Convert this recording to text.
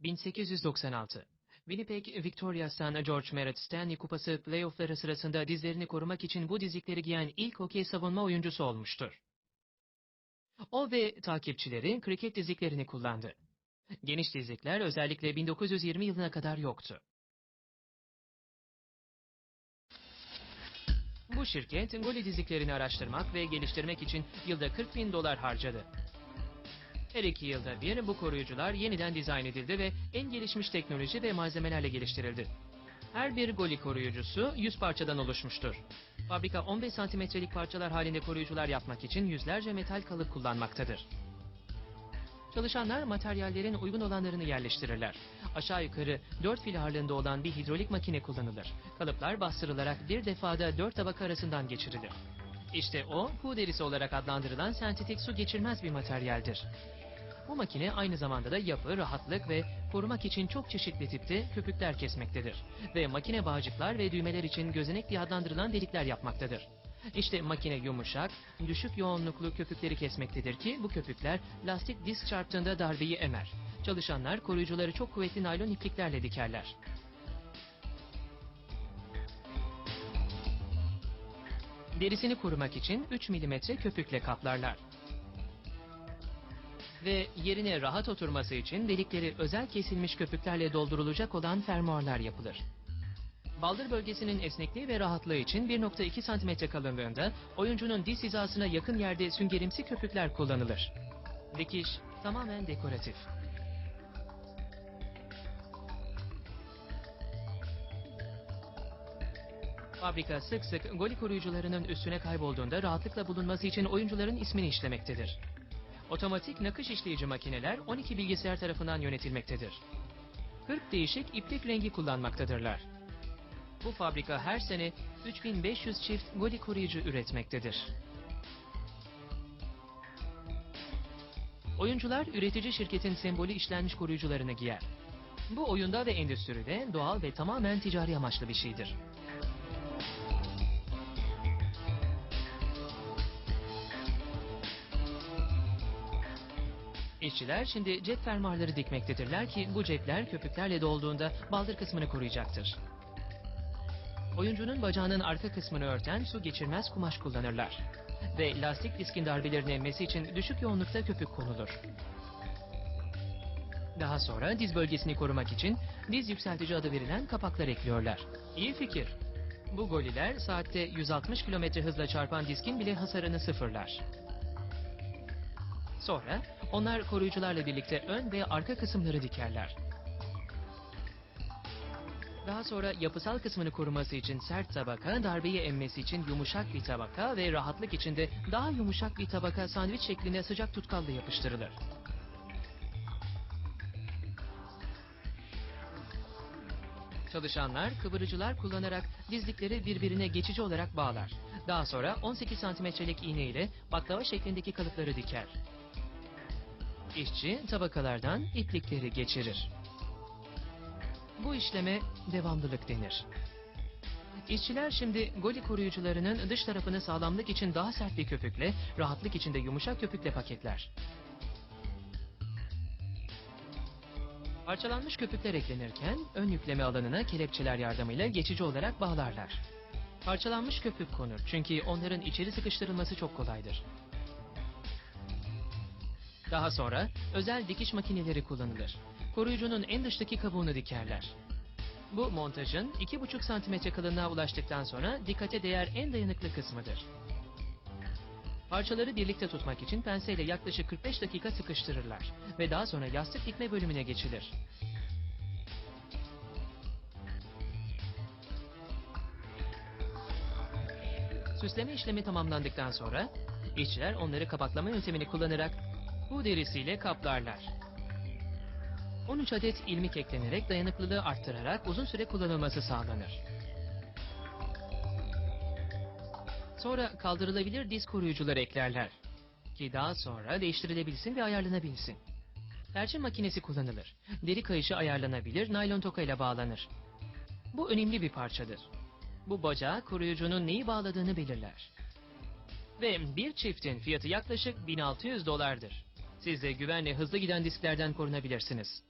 1896 Winnipeg Victorias'tan George Merritt Stanley Kupası playoffları sırasında dizlerini korumak için bu dizlikleri giyen ilk hokey savunma oyuncusu olmuştur. O ve takipçileri kriket dizliklerini kullandı. Geniş dizlikler özellikle 1920 yılına kadar yoktu. Bu şirket goli dizliklerini araştırmak ve geliştirmek için yılda 40 bin dolar harcadı. Her iki yılda bir bu koruyucular yeniden dizayn edildi ve en gelişmiş teknoloji ve malzemelerle geliştirildi. Her bir goli koruyucusu 100 parçadan oluşmuştur. Fabrika 15 santimetrelik parçalar halinde koruyucular yapmak için yüzlerce metal kalıp kullanmaktadır. Çalışanlar materyallerin uygun olanlarını yerleştirirler. Aşağı yukarı 4 fil ağırlığında olan bir hidrolik makine kullanılır. Kalıplar bastırılarak bir defada 4 tabaka arasından geçirilir. İşte o, kuğu derisi olarak adlandırılan sentetik su geçirmez bir materyaldir. Bu makine aynı zamanda da yapı, rahatlık ve korumak için çok çeşitli tipte köpükler kesmektedir. Ve makine bağcıklar ve düğmeler için gözenek diye adlandırılan delikler yapmaktadır. İşte makine yumuşak, düşük yoğunluklu köpükleri kesmektedir ki bu köpükler lastik disk çarptığında darbeyi emer. Çalışanlar koruyucuları çok kuvvetli naylon ipliklerle dikerler. Derisini korumak için 3 mm köpükle kaplarlar. Ve yerine rahat oturması için delikleri özel kesilmiş köpüklerle doldurulacak olan fermuarlar yapılır. Baldır bölgesinin esnekliği ve rahatlığı için 1.2 cm kalınlığında oyuncunun diz hizasına yakın yerde süngerimsi köpükler kullanılır. Dikiş tamamen dekoratif. Fabrika sık sık goli koruyucularının üstüne kaybolduğunda rahatlıkla bulunması için oyuncuların ismini işlemektedir. Otomatik nakış işleyici makineler 12 bilgisayar tarafından yönetilmektedir. 40 değişik iplik rengi kullanmaktadırlar. Bu fabrika her sene 3500 çift goli koruyucu üretmektedir. Oyuncular üretici şirketin sembolü işlenmiş koruyucularını giyer. Bu oyunda ve endüstride doğal ve tamamen ticari amaçlı bir şeydir. İşçiler şimdi cep fermuarları dikmektedirler ki bu cepler köpüklerle dolduğunda baldır kısmını koruyacaktır. Oyuncunun bacağının arka kısmını örten su geçirmez kumaş kullanırlar. Ve lastik diskin darbelerini emmesi için düşük yoğunlukta köpük konulur. Daha sonra diz bölgesini korumak için diz yükseltici adı verilen kapaklar ekliyorlar. İyi fikir. Bu goliler saatte 160 km hızla çarpan diskin bile hasarını sıfırlar. Sonra onlar koruyucularla birlikte ön ve arka kısımları dikerler. Daha sonra yapısal kısmını koruması için sert tabaka, darbeyi emmesi için yumuşak bir tabaka ve rahatlık için de daha yumuşak bir tabaka sandviç şeklinde sıcak tutkalla yapıştırılır. Çalışanlar kıvırıcılar kullanarak dizlikleri birbirine geçici olarak bağlar. Daha sonra 18 santimetrelik iğne ile baklava şeklindeki kalıpları diker. İşçi tabakalardan iplikleri geçirir. Bu işleme devamlılık denir. İşçiler şimdi goli koruyucularının dış tarafını sağlamlık için daha sert bir köpükle, rahatlık için de yumuşak köpükle paketler. Parçalanmış köpükler eklenirken ön yükleme alanına kelepçeler yardımıyla geçici olarak bağlarlar. Parçalanmış köpük konur çünkü onların içeri sıkıştırılması çok kolaydır. Daha sonra özel dikiş makineleri kullanılır. Koruyucunun en dıştaki kabuğunu dikerler. Bu montajın 2,5 santimetre kalınlığa ulaştıktan sonra dikkate değer en dayanıklı kısmıdır. Parçaları birlikte tutmak için penseyle yaklaşık 45 dakika sıkıştırırlar ve daha sonra yastık dikme bölümüne geçilir. Süsleme işlemi tamamlandıktan sonra işçiler onları kapaklama yöntemini kullanarak bu derisiyle kaplarlar. 13 adet ilmik eklenerek dayanıklılığı arttırarak uzun süre kullanılması sağlanır. Sonra kaldırılabilir diz koruyucuları eklerler. Ki daha sonra değiştirilebilsin ve ayarlanabilsin. Perçin makinesi kullanılır. Deri kayışı ayarlanabilir, naylon toka ile bağlanır. Bu önemli bir parçadır. Bu bacağı koruyucunun neyi bağladığını belirler. Ve bir çiftin fiyatı yaklaşık 1600 dolardır. Siz güvenle hızlı giden disklerden korunabilirsiniz.